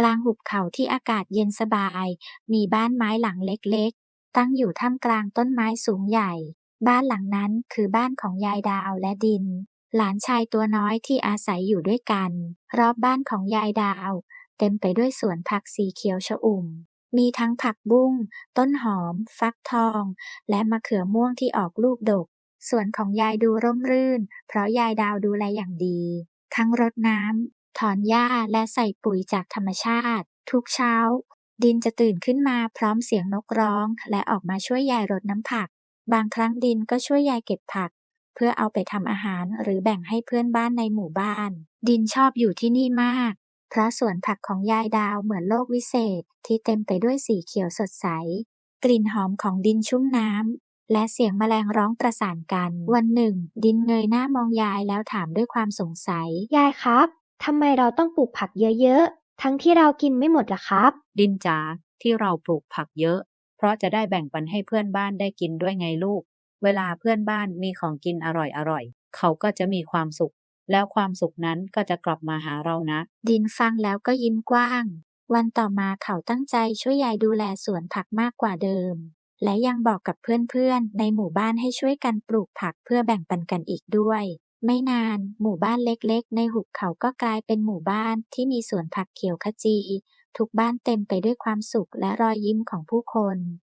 กลางหุบเขาที่อากาศเย็นสบาย มีบ้านไม้หลังเล็กๆ ตั้งอยู่ท่ามกลางต้นไม้สูงใหญ่ บ้านหลังนั้นคือบ้านของยายดาวและดิน หลานชายตัวน้อยที่อาศัยอยู่ด้วยกัน รอบบ้านของยายดาว เต็มไปด้วยสวนผักสีเขียวชอุ่ม มีทั้งผักบุ้ง ต้นหอม ฟักทอง และมะเขือม่วงที่ออกลูกดกสวนของยายดูร่มรื่น เพราะยายดาวดูแลอย่างดี ทั้งรดน้ำ ถอนหญ้าและใส่ปุ๋ยจากธรรมชาติ ทุกเช้า ดินจะตื่นขึ้นมาพร้อมเสียงนกร้อง และออกมาช่วยยายรดน้ำผัก บางครั้งดินก็ช่วยยายเก็บผัก เพื่อเอาไปทำอาหารหรือแบ่งให้เพื่อนบ้านในหมู่บ้าน ดินชอบอยู่ที่นี่มาก เพราะสวนผักของยายดาวเหมือนโลกวิเศษ ที่เต็มไปด้วยสีเขียวสดใส กลิ่นหอมของดินชุ่มน้ำและเสียงแมลงร้องประสานกัน วันหนึ่ง ดินเงยหน้ามองยายแล้วถามด้วยความสงสัย ยายครับ ทำไมเราต้องปลูกผักเยอะๆ ทั้งที่เรากินไม่หมดล่ะครับ ดินจ๋าที่เราปลูกผักเยอะ เพราะจะได้แบ่งปันให้เพื่อนบ้านได้กินด้วยไงลูก เวลาเพื่อนบ้านมีของกินอร่อยๆ เขาก็จะมีความสุข แล้วความสุขนั้นก็จะกลับมาหาเรานะ ดินฟังแล้วก็ยิ้มกว้าง วันต่อมาเขาตั้งใจช่วยยายดูแลสวนผักมากกว่าเดิม และยังบอกกับเพื่อนๆ ในหมู่บ้านให้ช่วยกันปลูกผักเพื่อแบ่งปันกันอีกด้วย ไม่นาน หมู่บ้านเล็กๆ ในหุบเขาก็กลายเป็นหมู่บ้านที่มีสวนผักเขียวขจี ทุกบ้านเต็มไปด้วยความสุขและรอยยิ้มของผู้คน